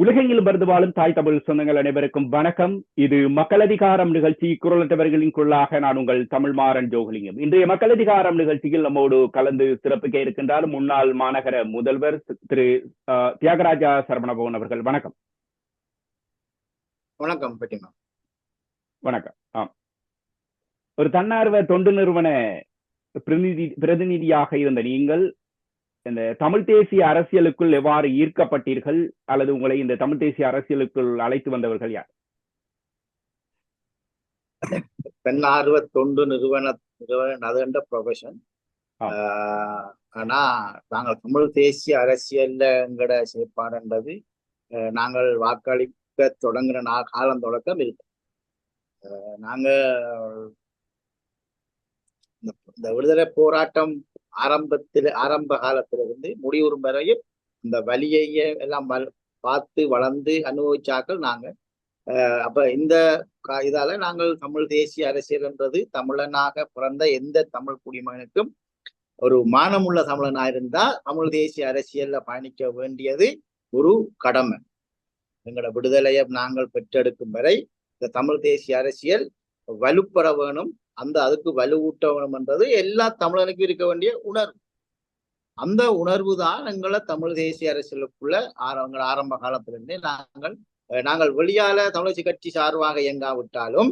உலகெங்கிலும் பருந்து வாழும் தாய் தமிழ் சொந்தங்கள் அனைவருக்கும் வணக்கம். இது மக்கள் அதிகாரம் நிகழ்ச்சி குரலற்றவர்களின் குள்ளாக நான் உங்கள் தமிழ் மாறன் ஜோகலிங்கம். இன்றைய மக்கள் அதிகாரம் நிகழ்ச்சியில் நம்மோடு கலந்து சிறப்பிக்க இருக்கின்றார் முன்னாள் மாநகர முதல்வர் திரு தியாகராஜா சரவணபவன் அவர்கள். வணக்கம். வணக்கம் பெட்டிமா வணக்கம். ஆம் ஒரு தன்னார்வ தொண்டு நிறுவன பிரதிநிதி பிரதிநிதியாக இருந்த நீங்கள் இந்த தமிழ் தேசிய அரசியலுக்குள் எவ்வாறு ஈர்க்கப்பட்டீர்கள்? அல்லது உங்களை இந்த தமிழ் தேசிய அரசியலுக்குள் அழைத்து வந்தவர்கள் யார்? தன்னார்வ தொண்டு நிறுவன நிறுவனம் அது என்ற ப்ரொஃபஷன். ஆனா நாங்கள் தமிழ் தேசிய அரசியல்ல எங்கட செயற்பாடுன்றது நாங்கள் வாக்களிக்க தொடங்குற நா காலம் தொடக்கம் இருக்கு. அஹ், நாங்க இந்த இந்த விடுதலை போராட்டம் ஆரம்பத்தில் ஆரம்ப காலத்திலிருந்து முடிவுறும் வரையும் இந்த வலியையே எல்லாம் பார்த்து வளர்ந்து அனுபவிச்சாக்கள் நாங்க. அஹ் அப்ப இந்த இதால நாங்கள் தமிழ் தேசிய அரசியல் என்றது தமிழனாக பிறந்த எந்த தமிழ் குடிமகனுக்கும் ஒரு மானமுள்ள தமிழனா இருந்தா தமிழ் தேசிய அரசியல்ல பயணிக்க வேண்டியது ஒரு கடமை. எங்களோட விடுதலையை நாங்கள் பெற்றெடுக்கும் வரை இந்த தமிழ் தேசிய அரசியல் வலுப்பெற வேணும். அந்த அதுக்கு வலுவூட்ட எல்லா தமிழனுக்கும் இருக்க வேண்டிய உணர்வு. அந்த உணர்வு தான் எங்களை தமிழ் தேசிய அரசியலுக்குள்ள ஆரம்ப ஆரம்ப காலத்திலிருந்தே நாங்கள் நாங்கள் வெளியால தமிழச்சி கட்சி சார்பாக இயங்காவிட்டாலும்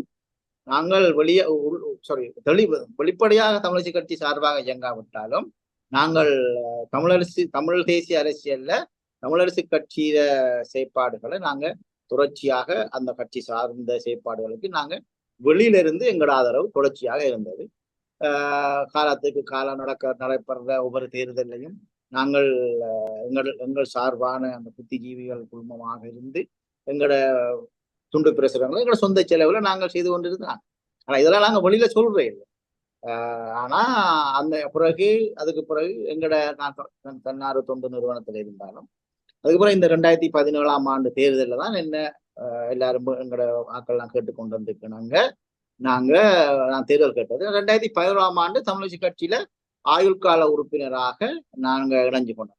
நாங்கள் வெளிய சாரி தெளிவு வெளிப்படையாக தமிழச்சி கட்சி சார்பாக இயங்காவிட்டாலும் நாங்கள் தமிழரசு தமிழ் தேசிய அரசியல்ல தமிழரசு கட்சியில செயற்பாடுகளை நாங்க தொடர்ச்சியாக அந்த கட்சி சார்ந்த செயற்பாடுகளுக்கு நாங்க வெளியில இருந்து எங்களோட ஆதரவு தொடர்ச்சியாக இருந்தது. காலத்துக்கு காலம் நடக்க நடைபெற ஒவ்வொரு தேர்தலையும் நாங்கள் எங்கள் எங்கள் சார்பான அந்த புத்திஜீவிகள் குழுமமாக இருந்து எங்களோட துண்டு பிரசுரங்களை எங்களோட சொந்த செலவில் நாங்கள் செய்து கொண்டிருந்தோம் ஆனால் இதெல்லாம் நாங்கள் வெளியில சொல்றே இல்லை. ஆஹ் ஆனா அந்த பிறகு அதுக்கு பிறகு எங்களோட நான் தன்னார்வ தொண்டு நிறுவனத்தில் இருந்தாலும் அதுக்கப்புறம் இந்த ரெண்டாயிரத்தி பதினேழாம் ஆண்டு தேர்தலில் தான் என்ன எல்லாரும் எங்களோட ஆக்கள்லாம் கேட்டுக்கொண்டு வந்திருக்கிறாங்க. நாங்க நான் தேர்தல் கேட்டது. ரெண்டாயிரத்தி பதினோராம் ஆண்டு தமிழக கட்சியில ஆயுள் கால உறுப்பினராக நாங்க இணைஞ்சு கொண்டோம்.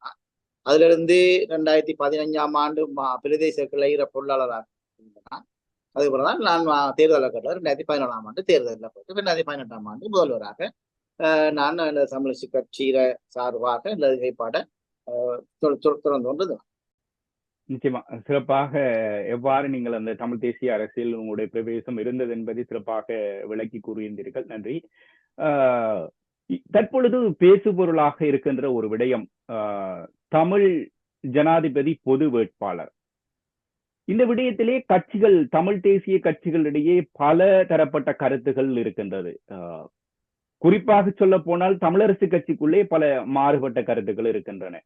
அதுல இருந்து ரெண்டாயிரத்தி பதினஞ்சாம் ஆண்டு மா- பிரதேச கிளையிற பொருளாளராக இருந்தேன். அதுக்கப்புறம் தான் நான் தேர்தலில் கேட்டது. ரெண்டாயிரத்தி பதினோராம் ஆண்டு தேர்தலில் போயிட்டு ரெண்டாயிரத்தி பதினெட்டாம் ஆண்டு முதல்வராக நான் இந்த தமிழக கட்சியில சார்பாக இந்த செயற்பாட தொடர்ந்து கொண்டது நிச்சயமா. சிறப்பாக எவ்வாறு நீங்கள் அந்த தமிழ் தேசிய அரசியல் உங்களுடைய பிரவேசம் இருந்தது என்பதை சிறப்பாக விளக்கி கூறியிருந்தீர்கள். நன்றி. ஆஹ் தற்பொழுது பேசுபொருளாக இருக்கின்ற ஒரு விடயம் ஆஹ் தமிழ் ஜனாதிபதி பொது வேட்பாளர். இந்த விடயத்திலே கட்சிகள் தமிழ் தேசிய கட்சிகளிடையே பல தரப்பட்ட கருத்துகள் இருக்கின்றது. ஆஹ் குறிப்பாக சொல்ல போனால் தமிழரசு கட்சிக்குள்ளே பல மாறுபட்ட கருத்துக்கள் இருக்கின்றன.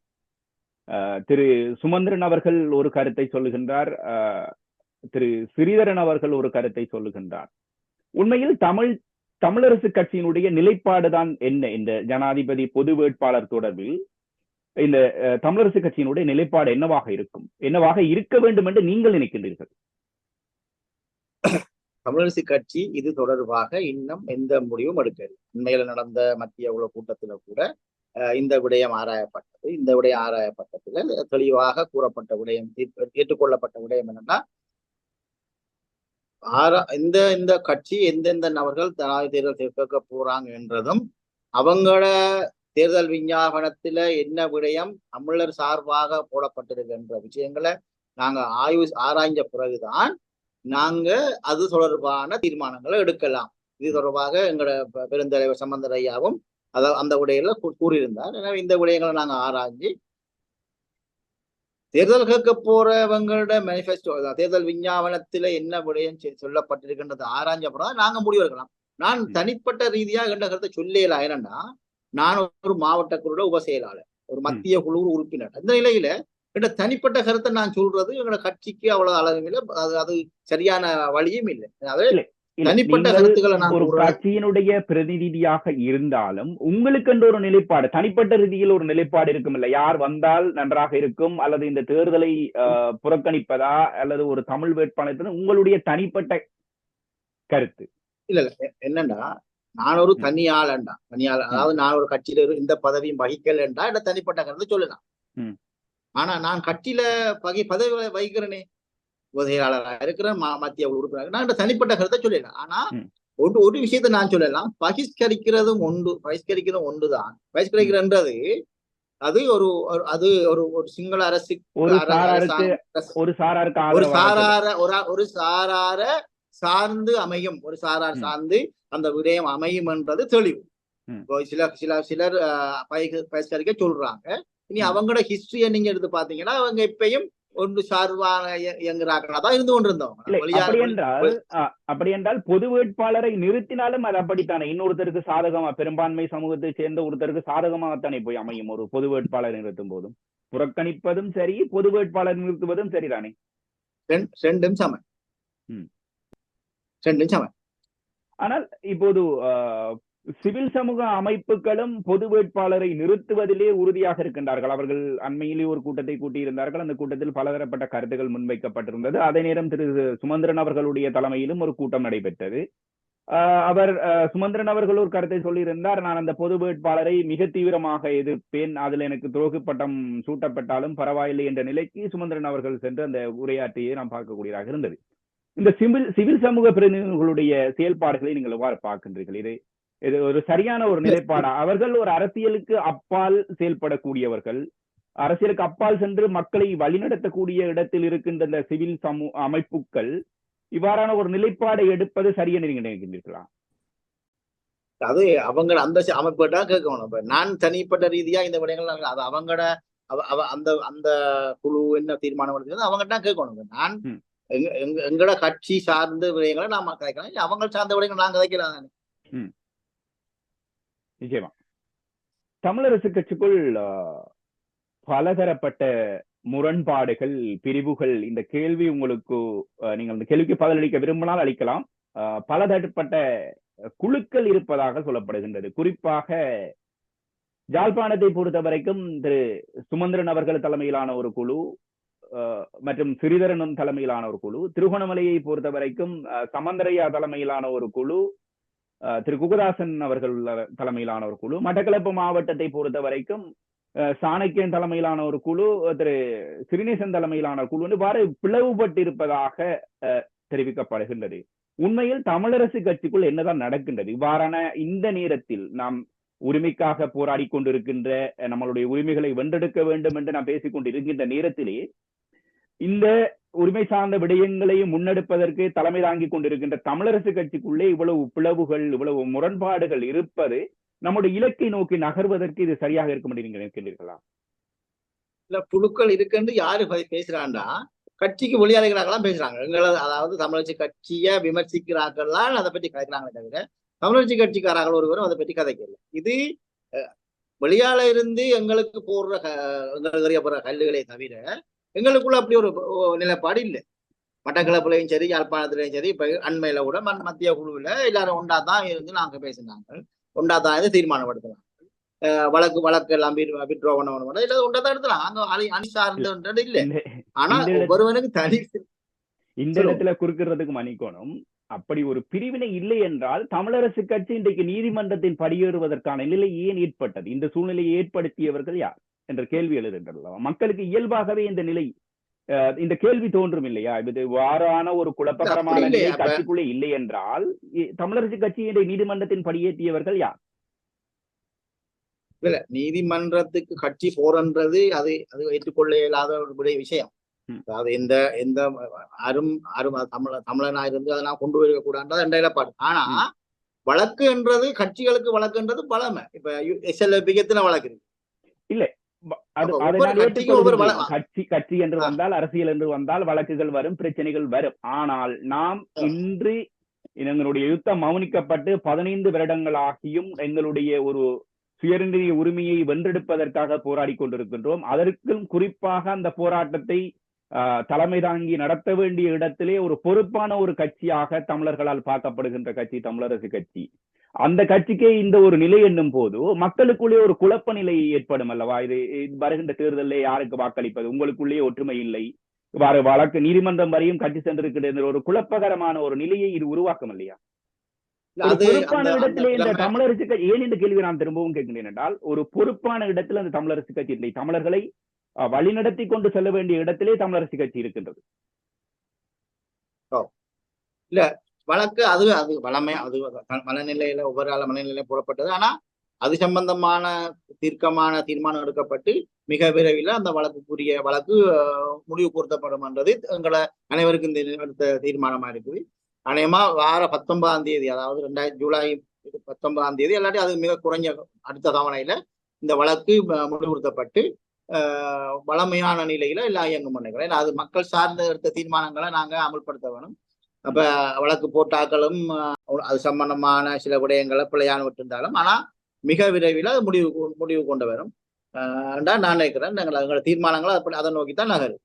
திரு சுமந்திரன் அவர்கள் ஒரு கருத்தை சொல்லுகின்றார். ஆஹ் திரு ஸ்ரீதரன் அவர்கள் ஒரு கருத்தை சொல்லுகின்றார். உண்மையில் தமிழ் தமிழரசு கட்சியினுடைய நிலைப்பாடுதான் என்ன? இந்த ஜனாதிபதி பொது வேட்பாளர் தொடர்பில் இந்த அஹ், தமிழரசு கட்சியினுடைய நிலைப்பாடு என்னவாக இருக்கும்? என்னவாக இருக்க வேண்டும் என்று நீங்கள் நினைக்கின்றீர்கள்? தமிழரசு கட்சி இது தொடர்பாக இன்னும் எந்த முடிவும் எடுக்கவில்லை. உண்மையில நடந்த மத்திய உள்ள கூட்டத்துல கூட இந்த விடயம் ஆராயப்பட்டது. இந்த விடயம் ஆராயப்பட்டதுல தெளிவாக கூறப்பட்ட விடயம் ஏற்றுக்கொள்ளப்பட்ட விடயம் என்னன்னா ஆரா இந்த இந்த கட்சி எந்தெந்த நபர்கள் ஜனாதிபதி தேர்தல் கேட்க போறாங்க என்றதும் அவங்கள தேர்தல் விஞ்ஞாபனத்துல என்ன விடயம் தமிழர் சார்பாக போடப்பட்டிருக்கின்ற விஷயங்களை நாங்க ஆய்வு ஆராய்ஞ்ச பிறகுதான் நாங்க அது தொடர்பான தீர்மானங்களை எடுக்கலாம். இது தொடர்பாக எங்களோட பெருந்தலைவர் சம்பந்தரையாவும் ஐயாவும் அத அந்த விடயங்களை கூறியிருந்தார். எனவே இந்த விடயங்களை நாங்க ஆராய்ஞ்சு தேர்தல் கேட்க போறவங்களோட மேனிஃபெஸ்டோ தேர்தல் விஞ்ஞாபனத்துல என்ன விடயம் சொல்லப்பட்டிருக்கின்றது ஆராய்ஞ்ச அப்புறம் நாங்க முடிவெடுக்கலாம் நான். தனிப்பட்ட ரீதியாக என்ற கருத்தை சொல்லலாம் ஏனன்னா நான் ஒரு மாவட்ட குழுல உப செயலாளர் ஒரு மத்திய குழு உறுப்பினர். அந்த நிலையில என்ற தனிப்பட்ட கருத்தை நான் சொல்றது எங்களோட கட்சிக்கு அவ்வளவு அளவும் இல்லை அது அது சரியான வழியும் இல்லை. அதாவது ஒரு. கட்சியினுடைய பிரதிநிதியாக இருந்தாலும் உங்களுக்கு என்று ஒரு நிலைப்பாடு தனிப்பட்ட ரீதியில் ஒரு நிலைப்பாடு இருக்கும் இல்ல யார் வந்தால் நன்றாக இருக்கும் அல்லது இந்த தேர்தலை புறக்கணிப்பதா அல்லது ஒரு தமிழ் வேட்பாளர் உங்களுடைய தனிப்பட்ட கருத்து. இல்ல இல்ல. என்னண்டா நான் ஒரு. தனியாளண்டா தனியாள அதாவது நான் ஒரு கட்சியில இந்த பதவியும் வகிக்கலண்டா இல்ல தனிப்பட்ட கருத்து சொல்லலாம். ஆனா நான் கட்சியில பகை பதவி வகிக்கிறேனே. உதவியாளராக இருக்கிறேன் மத்திய உறுப்பினர் நான் தனிப்பட்ட கருத்தை சொல்லலாம் ஆனா. ஒன்று ஒரு விஷயத்தை நான் சொல்லலாம். பகிஷ்கரிக்கிறதும் ஒன்று பகிஷ்கரிக்கிறதும் ஒன்றுதான். பகிஷ்கரிக்கிறன்றது அது ஒரு ஒரு- அது ஒரு ஒரு சிங்கள அரசு ஒரு ஒரு ஒரு சாரார ஒரு ஒரு சாரார சார்ந்து அமையும். ஒரு சாரார். சார்ந்து அந்த விடயம் அமையும் என்றது தெளிவு. சில சில சிலர் பயிர்கரிக்க சொல்றாங்க. இனி. அவங்களோட ஹிஸ்டரியை நீங்க எடுத்து பாத்தீங்கன்னா அவங்க இப்பயும் ஒன்று சார்பான இய- இயங்குறாங்களா தான் இருந்து கொண்டிருந்தவங்க. அப்படி என்றால் அப்படி என்றால் பொது வேட்பாளரை நிறுத்தினாலும் அது அப்படித்தானே? இன்னொருத்தருக்கு சாதகமா பெரும்பான்மை சமூகத்தை சேர்ந்த ஒருத்தருக்கு சாதகமாகத்தானே போய் அமையும் ஒரு பொது வேட்பாளர் நிறுத்தும் போதும்? புறக்கணிப்பதும் சரி பொது வேட்பாளர் நிறுத்துவதும் சரிதானே? ரெண்டு- ரெண்டும் சமன் ம். ரெண்டும் சமன் ஆனால் இப்போது சிவில் சமூக அமைப்புகளும் பொது வேட்பாளரை நிறுத்துவதிலே உறுதியாக இருக்கின்றார்கள். அவர்கள் அண்மையிலே ஒரு கூட்டத்தை கூட்டியிருந்தார்கள். அந்த கூட்டத்தில் பலதரப்பட்ட கருத்துகள் முன்வைக்கப்பட்டிருந்தது. அதே நேரம் திரு சுமந்திரன் அவர்களுடைய தலைமையிலும் ஒரு கூட்டம் நடைபெற்றது. அவர் சுமந்திரன் அவர்கள் ஒரு கருத்தை சொல்லியிருந்தார். நான் அந்த பொது வேட்பாளரை மிக தீவிரமாக எதிர்ப்பேன். அதில் எனக்கு துரோகு பட்டம் சூட்டப்பட்டாலும் பரவாயில்லை என்ற நிலைக்கு சுமந்திரன் அவர்கள் சென்று அந்த உரையாற்றியை நாம் பார்க்கக்கூடியதாக இருந்தது. இந்த சிவில் சிவில் சமூக பிரதிநிதிகளுடைய செயல்பாடுகளை நீங்கள் எவ்வாறு பார்க்கின்றீர்கள்? இதை இது ஒரு சரியான ஒரு நிலைப்பாடா? அவர்கள் ஒரு அரசியலுக்கு அப்பால் செயல்படக்கூடியவர்கள் அரசியலுக்கு அப்பால் சென்று மக்களை வழிநடத்தக்கூடிய இடத்தில் இருக்கின்ற இந்த சிவில் சமூக அமைப்புகள் இவ்வாறான ஒரு நிலைப்பாடை எடுப்பது சரியென நீங்க நினைக்கின்றீர்களா? அது அவங்க அந்த அமைப்புகிட்ட தான் கேட்கணும். இப்ப நான் தனிப்பட்ட ரீதியா இந்த விடயங்கள் நான் அது அவங்களோட அவ- அந்த அந்த குழு என்ன தீர்மானம் எடுக்கிறது அவங்ககிட்ட தான் கேட்கணும். நான் ம். எங்க எங்க எங்களோட கட்சி சார்ந்த விடயங்களை நாம கதைக்கலாம். இல்ல அவங்க சார்ந்த விடயங்கள் நான் கதைக்கலாம். நிச்சயமா தமிழரசு கட்சிக்குள் ஆஹ், பலதரப்பட்ட முரண்பாடுகள் பிரிவுகள் இந்த கேள்வி உங்களுக்கு நீங்கள் அந்த கேள்விக்கு பதிலளிக்க விரும்பினால் அளிக்கலாம். பலதரப்பட்ட குழுக்கள் இருப்பதாக சொல்லப்படுகின்றது. குறிப்பாக ஜாழ்ப்பாணத்தை பொறுத்த வரைக்கும் திரு சுமந்திரன் அவர்கள் தலைமையிலான ஒரு குழு ஆஹ், மற்றும் சிறிதரனும் தலைமையிலான ஒரு குழு திருகோணமலையை பொறுத்த வரைக்கும் சமந்தரையா தலைமையிலான ஒரு குழு திரு குகதாசன் அவர்கள் உள்ள- தலைமையிலான ஒரு குழு மட்டக்களப்பு மாவட்டத்தை பொறுத்த வரைக்கும் சாணக்கியன் தலைமையிலான ஒரு குழு திரு சிறுநேசன் தலைமையிலான ஒரு குழு இவ்வாறு பிளவுபட்டிருப்பதாக அஹ், தெரிவிக்கப்படுகின்றது. உண்மையில் தமிழரசு கட்சிக்குள் என்னதான் நடக்கின்றது? இவ்வாறான இந்த நேரத்தில் நாம் உரிமைக்காக போராடி கொண்டிருக்கின்ற நம்மளுடைய உரிமைகளை வென்றெடுக்க வேண்டும் என்று நாம் பேசிக் கொண்டிருக்கின்ற நேரத்திலே இந்த உரிமை சார்ந்த விடயங்களையும் முன்னெடுப்பதற்கு தலைமை தாங்கிக் கொண்டிருக்கின்ற தமிழரசு கட்சிக்குள்ளே இவ்வளவு பிளவுகள் இவ்வளவு முரண்பாடுகள் இருப்பது நம்முடைய இலக்கை நோக்கி நகர்வதற்கு இது சரியாக இருக்கும் என்று நீங்க நினைக்கின்றீர்களா இல்ல புழுக்கள் இருக்குன்னு யாரு பேசுறாண்டா கட்சிக்கு வெளியாளிகளாகலாம் பேசுறாங்க. எங்களை அதாவது தமிழர்ச்சி கட்சியை விமர்சிக்கிறார்கள்லாம் அதை பற்றி கதைக்கிறாங்களே தவிர தமிழர்ச்சி கட்சிக்காரர்கள் ஒருவரும் அதை பற்றி கதைக்கல இது அஹ், வெளியால இருந்து எங்களுக்கு போடுற க- எங்களுக்கு எறியப்படுற கல்லுகளே தவிர எங்களுக்குள்ள அப்படி ஒரு நிலைப்பாடு இல்லை. மட்டக்களப்புலையும் சரி யாழ்ப்பாணத்துலையும் சரி இப்ப அண்மையில கூட மத்திய குழுவில் எல்லாரும் ஒன்றா தான் இருந்து நாங்க பேசினாங்க. ஒன்றா தான் இருந்து தீர்மானப்படுத்தலாம் வழக்கு வழக்கு எல்லாம் விட்ரோ பண்ண இல்ல ஒன்றா தான் எடுக்கலாம் அங்க அணி அணி சார்ந்தது இல்லை. ஆனா ஒவ்வொருவனுக்கு தனி இந்த. இடத்துல குறுக்கிறதுக்கு மன்னிக்கணும் அப்படி ஒரு பிரிவினை இல்லை என்றால் தமிழரசு கட்சி இன்றைக்கு நீதிமன்றத்தில் படியேறுவதற்கான நிலை ஏன் ஏற்பட்டது? இந்த சூழ்நிலையை ஏற்படுத்தியவர்கள் யார்? என்ற கேள்வி எழுதுகின்றன மக்களுக்கு இயல்பாகவே இந்த நிலை இந்த கேள்வி தோன்றும் இல்லையா? இது வாரான ஒரு குழப்பகரமான நிலை கட்சிக்குள்ளே இல்லை என்றால் தமிழரசு கட்சியை நீதிமன்றத்தின் படியேற்றியவர்கள் யார்? இல்ல நீதிமன்றத்துக்கு கட்சி போறன்றது அது அது ஏற்றுக்கொள்ள இயலாத ஒரு விஷயம். அதாவது எந்த எந்த அரும் அரும் தமிழ தமிழனா இருந்து அதை நான் கொண்டு போயிருக்க கூடாது என்ற இலப்பாடு ஆனா வழக்கு என்றது கட்சிகளுக்கு வழக்குன்றது பழமை. இப்ப எஸ்எல்பிக்கு எத்தனை வழக்கு இருக்கு? ப- கட்சி கட்சி என்று. வந்தால் அரசியல் என்று வந்தால் வழக்குகள் வரும் பிரச்சனைகள் வரும் ஆனால் நாம். இன்று எங்களுடைய யுத்தம் மௌனிக்கப்பட்டு பதினைந்து வருடங்களாகியும் எங்களுடைய ஒரு சுயநிர்ணய உரிமையை வென்றெடுப்பதற்காக போராடி கொண்டிருக்கின்றோம் அதற்கும் குறிப்பாக அந்த போராட்டத்தை தலைமை தாங்கி நடத்த வேண்டிய இடத்திலே ஒரு பொறுப்பான ஒரு கட்சியாக தமிழர்களால் பார்க்கப்படுகின்ற கட்சி தமிழரசு கட்சி அந்த கட்சிக்கே இந்த ஒரு நிலை என்னும் போது மக்களுக்குள்ளே ஒரு குழப்ப நிலை ஏற்படும் அல்லவா? இது வருகின்ற தேர்தலில் யாருக்கு வாக்களிப்பது? உங்களுக்குள்ளே ஒற்றுமை இல்லை. இவ்வாறு வழக்கு நீதிமன்றம் வரையும் கட்சி சென்றிருக்கிற ஒரு குழப்பகரமான ஒரு நிலையை இது உருவாக்கும் இல்லையா? இல்ல, பொறுப்பான இடத்திலே இந்த தமிழரசு கட்சி ஏன் இந்த கேள்வி நான் திரும்பவும் கேட்கிறேன் என்றால் ஒரு பொறுப்பான இடத்துல அந்த தமிழரசு கட்சி இல்லை. தமிழர்களை வழிநடத்தி கொண்டு செல்ல வேண்டிய இடத்திலே தமிழரசு கட்சி இருக்கின்றது. வழக்கு அது அது வளமை அது மனநிலையில ஒவ்வொரு ஆள் மனநிலையில போடப்பட்டது. ஆனா அது சம்பந்தமான தீர்க்கமான தீர்மானம் எடுக்கப்பட்டு மிக விரைவில் அந்த வழக்குக்குரிய வழக்கு முடிவு பொருத்தப்படும் என்றது எங்களை அனைவருக்கும் தெரி- தீர்மானமா இருக்குது. அநேகமா வார பத்தொன்பதாம் தேதி அதாவது ரெண்டாயிரம் ஜூலை பத்தொன்பதாம் தேதி இல்லாட்டி அது மிக குறைஞ்ச அடுத்த தவணையில இந்த வழக்கு முடிவுறுத்தப்பட்டு வளமையான நிலையில எல்லாம் இயங்கும் நினைக்கிறேன் அது மக்கள் சார்ந்த எடுத்த தீர்மானங்களை நாங்க அமல்படுத்த வேணும். அப்ப வழக்கு போட்டாக்களும் அது சம்பந்தமான சில விடயங்களை பிழையான விட்டிருந்தாலும் ஆனா மிக விரைவில் அது முடிவு முடிவு கொண்டு வரும். நான் நினைக்கிறேன் நாங்கள் எங்களோட தீர்மானங்களை அதை நோக்கி தான் நகரும்.